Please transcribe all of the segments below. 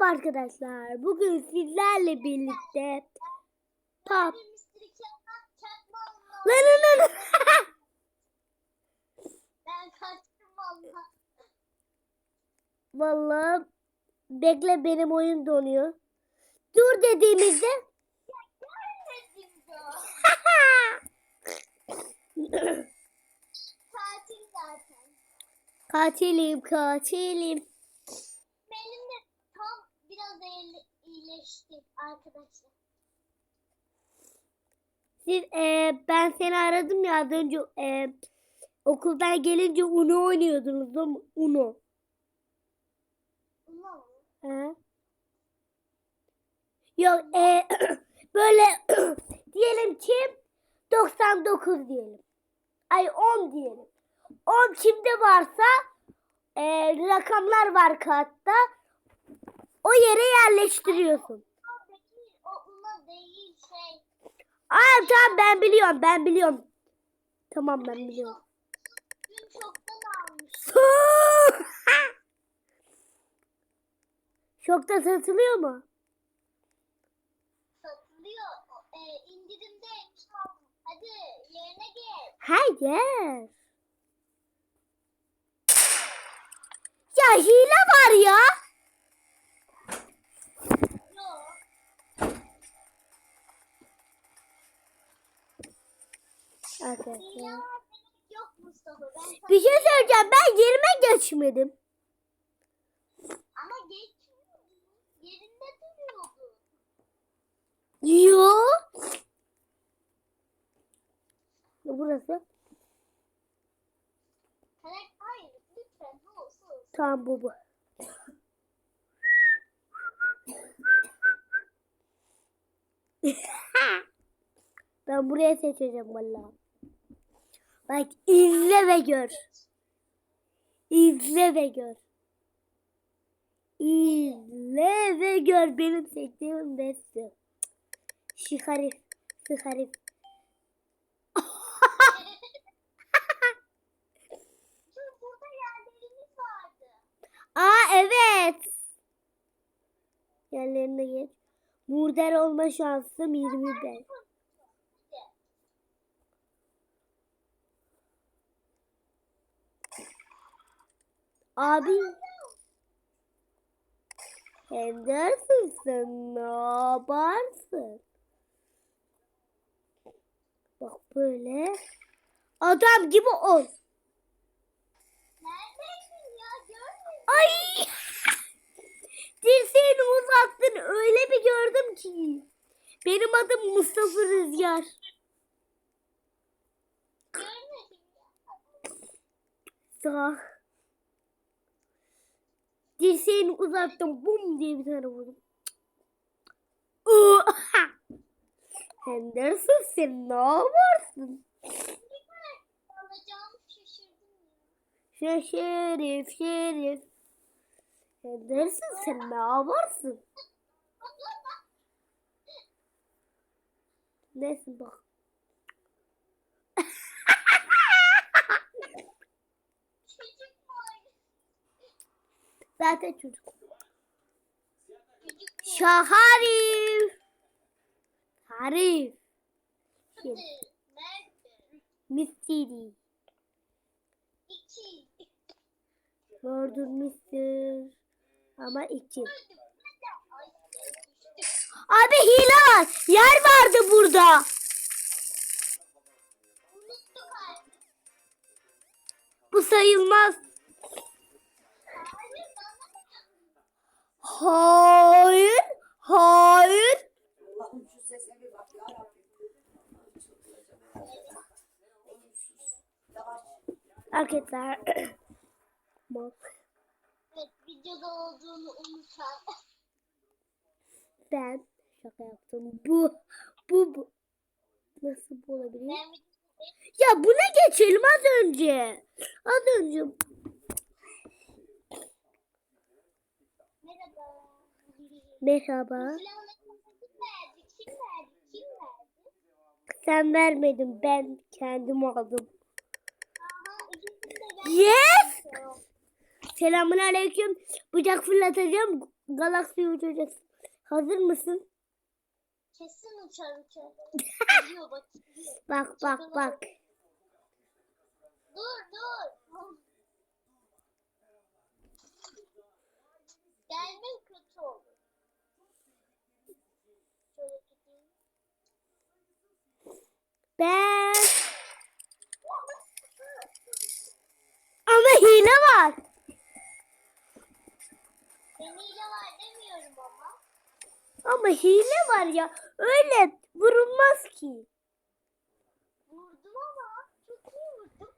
Merhaba arkadaşlar. Bugün sizlerle birlikte pop. Lan lan lan. Ben kaçtım valla. Vallahi bekle benim oyun donuyor. Dur dediğimizde. Tatil zaten. katilim katilim. Benim de tam biraz iyileşti iyileşti arkadaşlar. Siz e, ben seni aradım ya az önce e, okuldan gelince Uno oynuyordunuz değil mi? Uno. Ulan He? Yok e, böyle diyelim ki 99 diyelim. Ay 10 diyelim. 10 kimde varsa e, rakamlar var kağıtta. O yere yerleştiriyorsun. o değil, şey. Aa tamam ben biliyorum ben biliyorum. Tamam ben biliyorum. Şokta satılıyor mu? Satılıyor. O, E, indirimdeymiş. Hadi yerine gel. Hayır. Ya hile var ya. Arkadaşlar. Bir şey söyleyeceğim. Ben yerime geçmedim. Ama geç. Yerinde duruyordu. Yo. Burası. Hayır lütfen olsun. Tamam bu bu. ben buraya seçeceğim vallahi. Bak izle ve gör. İzle ve gör. İzle ve gör benim seçtiğim beste. Şiharif. Şiharif. Aa evet. Yerlerine geç. Murder olma şansım 25. Abi. Henderson sen ne yaparsın? Bak böyle. Adam gibi ol. Ya. Ay! Dirseğini uzattın öyle bir gördüm ki. Benim adım Mustafa Rüzgar. Görmedim ya. Sağ. Dirseğini uzattım bum diye bir tane vurdum. Henderson sen ne yaparsın? Şerif şerif. Henderson sen ne yaparsın? Neyse bak. Çocuk var. Zaten çocuk. Şaharif. Harif. Mystery. Murder Mister. Ama iki. Abi hile var. Yer vardı burada. Bu sayılmaz. Hayır bana Hayır. Hayır. Allah'ım şu sese bir bak ya Rabbim. Yavaş. Arkadaşlar. Bak. Evet, videoda olduğunu unutan. Ben şaka yaptım. Bu. Bu. bu. Nasıl bu olabilir? Ben Ya buna geçelim az önce. Az önce. Merhaba. Merhaba. Sen vermedin. Ben kendim aldım. Yes. Selamun aleyküm. Bıçak fırlatacağım. Galaksiye uçacaksın. Hazır mısın? Kesin uçar uçar. Bak bak bak. Dur dur. Ben... Ama hile var. Ben hile var demiyorum ama. Ama hile var ya. Öyle vurulmaz ki. Vurdum ama. Çok iyi vurdum.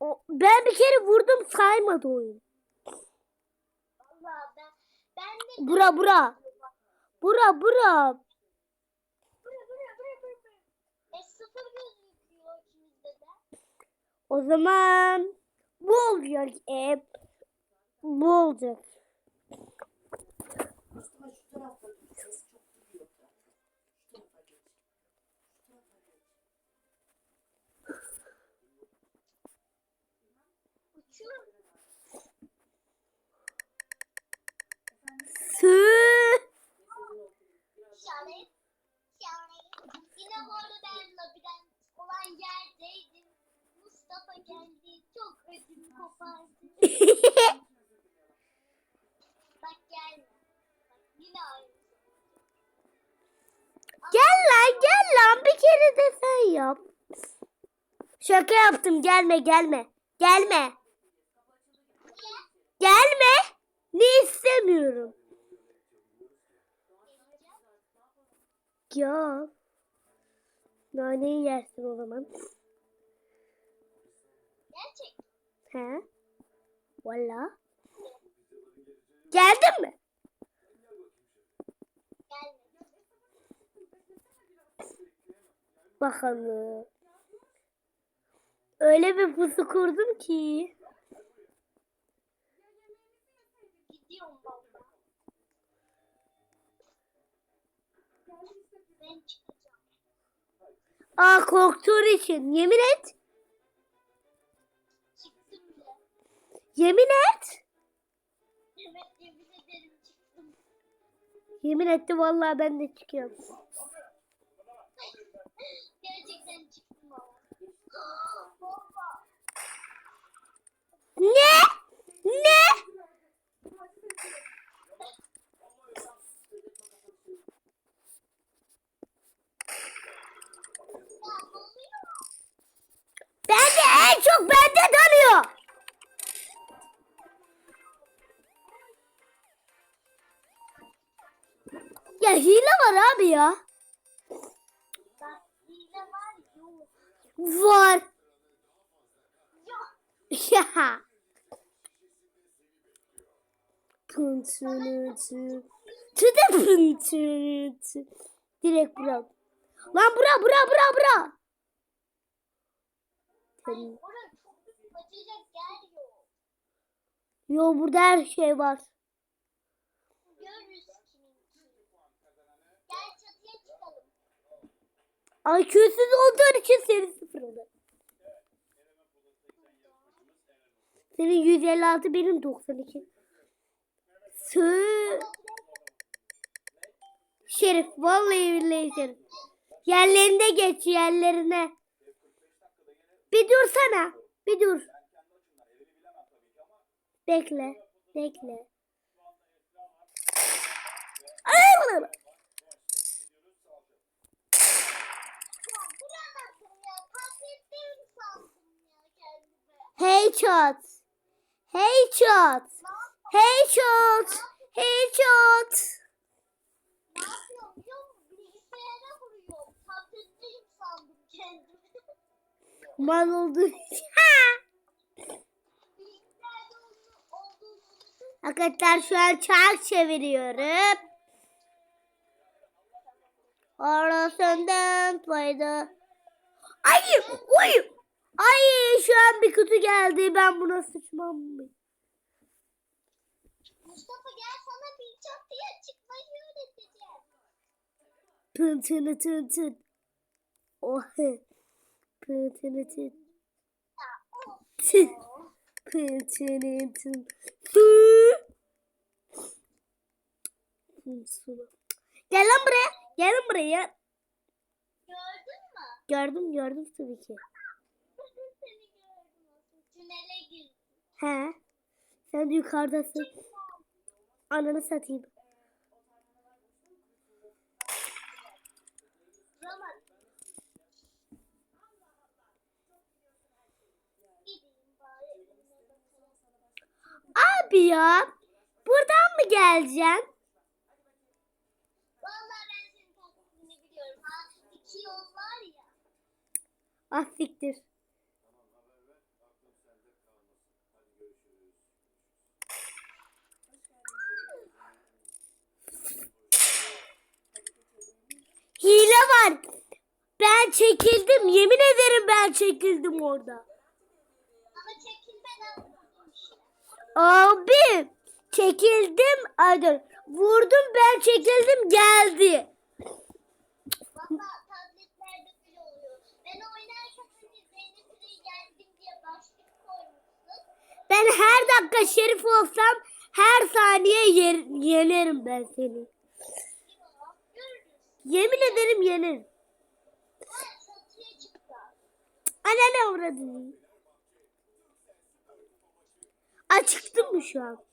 O, ben bir kere vurdum saymadı oyun. Valla ben. Ben de. Bura bura. Bura bura. Buraya buraya buraya buraya. buraya. E sıfır gözüküyor ikimizde de. O zaman bu olacak. E, bu olacak. Mustafa şu tarafta dur. Ses çok duyuyor. Şu tarafa geç. Şu tarafa geç. Uçuyorum. Sü. Şahane. Şahane. Yine bu arada ben labirent olan yerdeydim. Mustafa geldi. Çok ödüm kopardı. Bak gelme. Bak yine aynı. Gel lan gel lan bir kere de sen yap. Şaka yaptım gelme gelme. Gelme. Gelme. Ne istemiyorum. Ya. Naneyi yersin o zaman. Gerçek. He? Valla. Geldin mi? Bakalım. Öyle bir pusu kurdum ki. Aa korktuğun için. Yemin et. Yemin et. Yemin etti vallahi ben de çıkıyorum. Abi ya. Var. Ya. Pıntını tı. Tı da pıntını tı. Direkt bura. Lan bura bura bura bura. Yo burada her şey var. Görürüz kiminki. Gel çatıya çıkalım. IQ'suz olduğun için seni sıfırladı. Senin 156 benim 92. Sığ. Şerif vallahi billahi Şerif. Yerlerine geç yerlerine. Bir dursana. Bir dur. Bekle. Bekle. Vuruyorum. Tabletteyim sandım kendimi. Mal unuttum. Arkadaşlar şu an çark çeviriyorum. Arasından fayda. Ay! Uy! Ay şu an bir kutu geldi. Ben buna sıçmam mı? Mustafa gel sana bir çatıya çıkmayı öğreteceğim. Tın tın tın tın. Oh. Tın tın tın. Tın. Gel lan buraya. Gelin buraya. Gördün mü? Gördüm gördüm tabii ki. He. Sen yukarıdasın. Ananı satayım. Abi ya. Buradan mı geleceksin? Vallahi ben senin biliyorum. Ha, iki yol var ya. Ah siktir. Hile var. Ben çekildim. Yemin ederim ben çekildim orada. Ama çekilmeden. Abi çekildim. Ay dur. Vurdum ben çekildim geldi. Vallahi tabletlerde bile oluyor. Ben oynarken hani diye başlık koymuşsun. Ben her dakika şerif olsam her saniye yer- yenerim ben seni. Yemin ederim yenerim. Ana ne uğradın? Açıktım mı şu an?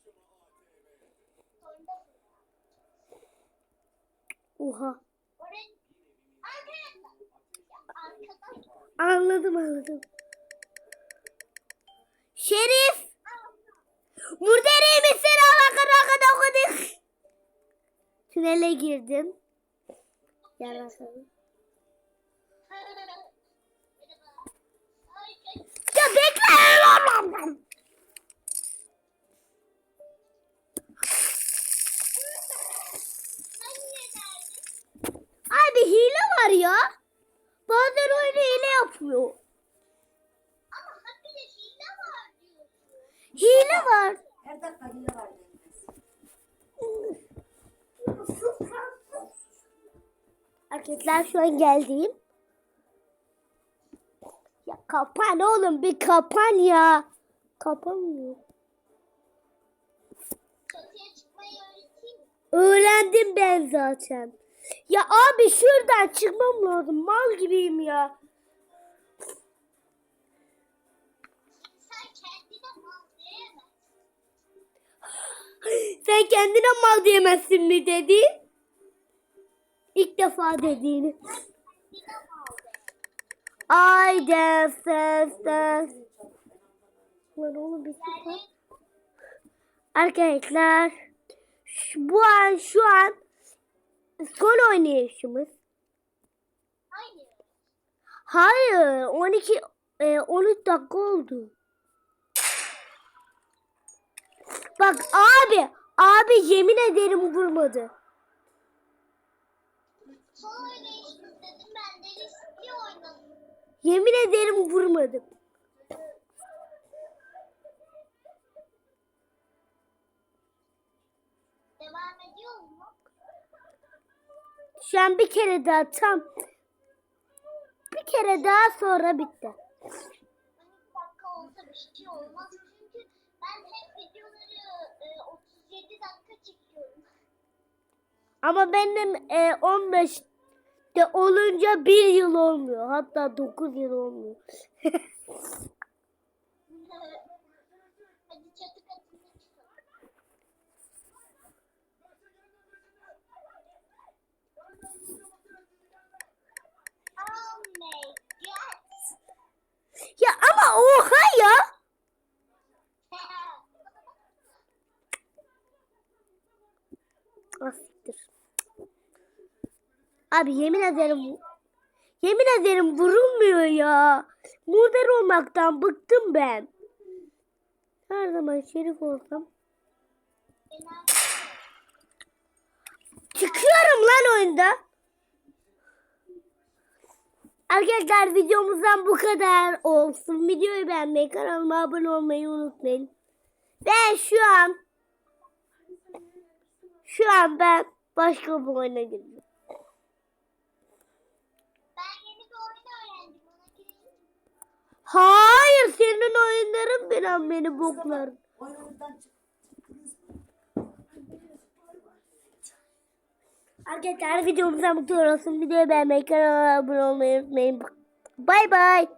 Oha. Anladım anladım. Şerif. Murdereyim seni alakada kadar okuduk. Tünele girdim. Gel bakalım. Arkadaşlar şu an geldiğim. Ya kapan oğlum bir kapan ya. Kapanmıyor. Öğrendim ben zaten. Ya abi şuradan çıkmam lazım. Mal gibiyim ya. Sen kendine mal diyemezsin mi dedi? İlk defa dediğini. Ay dance dance dance. Lan oğlum bir. Yani Arkadaşlar şu- bu an şu an son oynayışımız. hayır. Hayır 12 e, 13 dakika oldu. Bak abi abi yemin ederim vurmadı. Son oynayışımız dedim ben de riskli oynadım. Yemin ederim vurmadım. Devam ediyor mu? Şu an bir kere daha tam bir kere daha sonra bitti. 12 dakika olsa bir şey olmaz. Çünkü ben hep videoları e, 37 dakika çekiyorum. Ama benim e, 15 de olunca bir yıl olmuyor. Hatta 9 yıl olmuyor. Ya ama oha ya. Ah, siktir. Abi yemin ederim yemin ederim vurulmuyor ya. Murder olmaktan bıktım ben. Her zaman şerif olsam. Çıkıyorum lan oyunda. Arkadaşlar videomuzdan bu kadar olsun. Videoyu beğenmeyi, kanalıma abone olmayı unutmayın. Ben şu an şu an ben başka bir oyuna girdim. Ben yeni bir oyun öğrendim. Ona gireyim mi? Hayır senin oyunların bir an beni boklar. Arkadaşlar videomuza mutlu olsun. Videoyu beğenmeyi, kanala abone olmayı unutmayın. Bay bay.